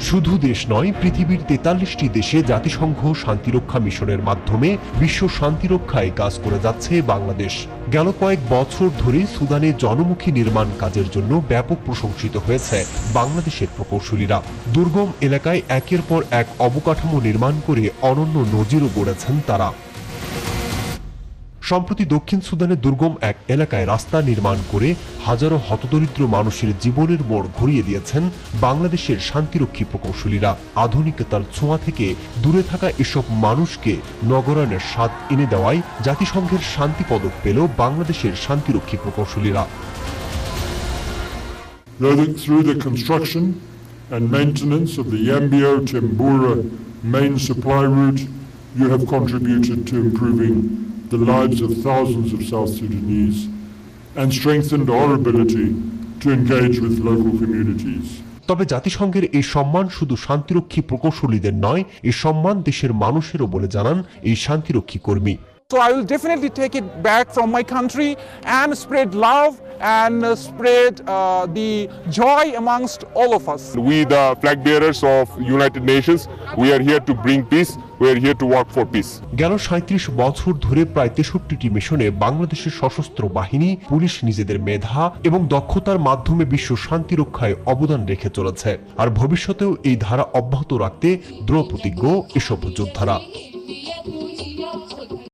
শুধু দেশ নয়, পৃথিবীর তেতাল্লিশটি দেশে জাতিসংঘ শান্তিরক্ষা মিশনের মাধ্যমে বিশ্ব শান্তিরক্ষায় কাজ করে যাচ্ছে বাংলাদেশ। গেল কয়েক বছর ধরে সুদানে জনমুখী নির্মাণ কাজের জন্য ব্যাপক প্রশংসিত হয়েছে বাংলাদেশের প্রকৌশলীরা। দুর্গম এলাকায় একের পর এক অবকাঠামো নির্মাণ করে অনন্য নজিরও গড়েছেন তারা। সম্প্রতি দক্ষিণ সুদানের দুর্গম এক এলাকায় রাস্তা নির্মাণ করে হাজারো হতদরিদ্র মানুষের জীবনের মোড় ঘুরিয়ে দিয়েছেন বাংলাদেশের শান্তিরক্ষী প্রকৌশলীরা। আধুনিকতার ছোঁয়া থেকে দূরে থাকা এসব মানুষকে নগরায়নের স্বাদ এনে দেওয়ায় জাতিসংঘের শান্তি পদক পেল বাংলাদেশের শান্তিরক্ষী প্রকৌশলীরা। And maintenance of the Yambio Tembura main supply route, you have contributed to improving the lives of thousands of South Sudanese and strengthened our ability to engage with local communities. তবে জাতিসংঘের এই সম্মান শুধু শান্তিরক্ষী প্রকৌশলীদের নয় এই সম্মান দেশের মানুষেরও বলে জানান এই শান্তিরক্ষী কর্মী So I will definitely take it back from my country and spread love and uh, spread uh, the joy amongst all of us. We, the flag bearers of United Nations, we are here to bring peace. We are here to work for peace. গেল সাঁত্রিশ বছর ধরে প্রায় তেষট্টিটি মিশনে বাংলাদেশের সশস্ত্র বাহিনী police নিজেদের মেধা এবং দক্ষতার মাধ্যমে বিশ্ব শান্তি রক্ষায় অবদান রেখে চলেছে আর ভবিষ্যতেও এই ধারা অব্যাহত রাখতে দৃঢ় প্রতিজ্ঞ এসব যোদ্ধারা